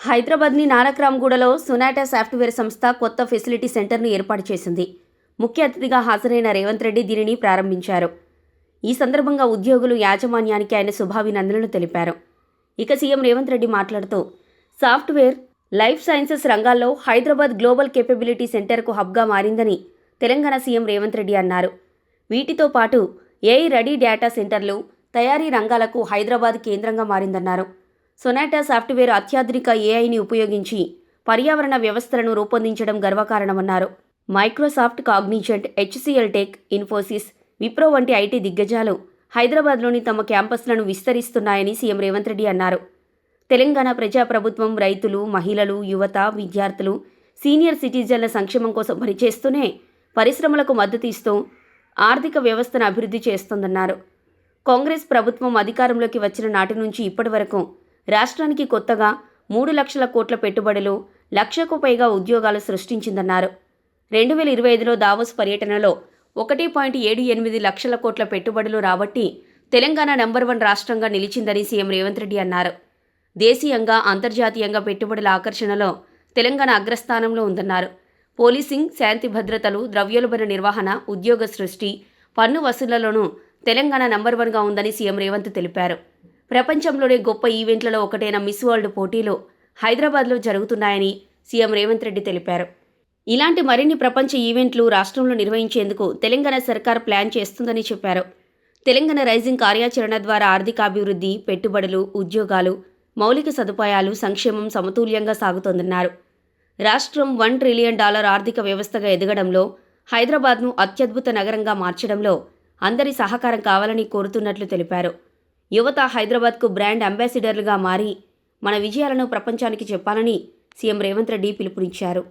హైదరాబాద్ని నానక్రామ్గూడలో సునాటా సాఫ్ట్వేర్ సంస్థ కొత్త ఫెసిలిటీ సెంటర్ను ఏర్పాటు చేసింది. ముఖ్య అతిథిగా హాజరైన రేవంత్ రెడ్డి దీనిని ప్రారంభించారు. ఈ సందర్భంగా ఉద్యోగులు యాజమాన్యానికి ఆయన శుభాభినందనలు తెలిపారు. ఇక సీఎం రేవంత్ రెడ్డి మాట్లాడుతూ సాఫ్ట్వేర్ లైఫ్ సైన్సెస్ రంగాల్లో హైదరాబాద్ గ్లోబల్ కేపబిలిటీ సెంటర్కు హబ్గా మారిందని తెలంగాణ సీఎం రేవంత్ రెడ్డి అన్నారు. వీటితో పాటు ఏఐ రెడీ డేటా సెంటర్లు తయారీ రంగాలకు హైదరాబాద్ కేంద్రంగా మారిందన్నారు. సొనాటా సాఫ్ట్వేర్ అత్యాధునిక ఏఐని ఉపయోగించి పర్యావరణ వ్యవస్థలను రూపొందించడం గర్వకారణమన్నారు. Microsoft Cognizant HCL tech Infosys Wipro వంటి ఐటీ దిగ్గజాలు హైదరాబాద్లోని తమ క్యాంపస్లను విస్తరిస్తున్నాయని సీఎం రేవంత్ రెడ్డి అన్నారు. తెలంగాణ ప్రజాప్రభుత్వం రైతులు మహిళలు యువత విద్యార్థులు సీనియర్ సిటిజన్ల సంక్షేమం కోసం పనిచేస్తూనే పరిశ్రమలకు మద్దతు ఇస్తూ ఆర్థిక వ్యవస్థను అభివృద్ధి చేస్తోందన్నారు. కాంగ్రెస్ ప్రభుత్వం అధికారంలోకి వచ్చిన నాటి నుంచి ఇప్పటి వరకు రాష్ట్రానికి కొత్తగా మూడు లక్షల కోట్ల పెట్టుబడులు లక్షకు పైగా ఉద్యోగాలు సృష్టించిందన్నారు. రెండు వేల ఇరవై ఐదులో దావోస్ పర్యటనలో ఒకటి పాయింట్ ఏడు ఎనిమిది లక్షల కోట్ల పెట్టుబడులు రాబట్టి తెలంగాణ నెంబర్ వన్ రాష్ట్రంగా నిలిచిందని సీఎం రేవంత్ రెడ్డి అన్నారు. దేశీయంగా అంతర్జాతీయంగా పెట్టుబడుల ఆకర్షణలో తెలంగాణ అగ్రస్థానంలో ఉందన్నారు. పోలీసింగ్ శాంతి భద్రతలు ద్రవ్యోల్బణ నిర్వహణ ఉద్యోగ సృష్టి పన్ను వసూళ్ళలోనూ తెలంగాణ నంబర్ వన్గా ఉందని సీఎం రేవంత్ తెలిపారు. ప్రపంచంలోనే గొప్ప ఈవెంట్లలో ఒకటైన మిస్ వరల్డ్ పోటీలు హైదరాబాద్లో జరుగుతున్నాయని సీఎం రేవంత్ రెడ్డి తెలిపారు. ఇలాంటి మరిన్ని ప్రపంచ ఈవెంట్లు రాష్ట్రంలో నిర్వహించేందుకు తెలంగాణ సర్కార్ ప్లాన్ చేస్తుందని చెప్పారు. తెలంగాణ రైజింగ్ కార్యాచరణ ద్వారా ఆర్థికాభివృద్ధి పెట్టుబడులు ఉద్యోగాలు మౌలిక సదుపాయాలు సంక్షేమం సమతుల్యంగా సాగుతోందన్నారు. రాష్ట్రం వన్ ట్రిలియన్ డాలర్ ఆర్థిక వ్యవస్థగా ఎదగడంలో హైదరాబాద్ను అత్యద్భుత నగరంగా మార్చడంలో అందరి సహకారం కావాలని కోరుతున్నట్లు తెలిపారు. యువత హైదరాబాద్కు బ్రాండ్ అంబాసిడర్లుగా మారి మన విజయాలను ప్రపంచానికి చెప్పాలని సీఎం రేవంత్ రెడ్డి పిలుపునిచ్చారు.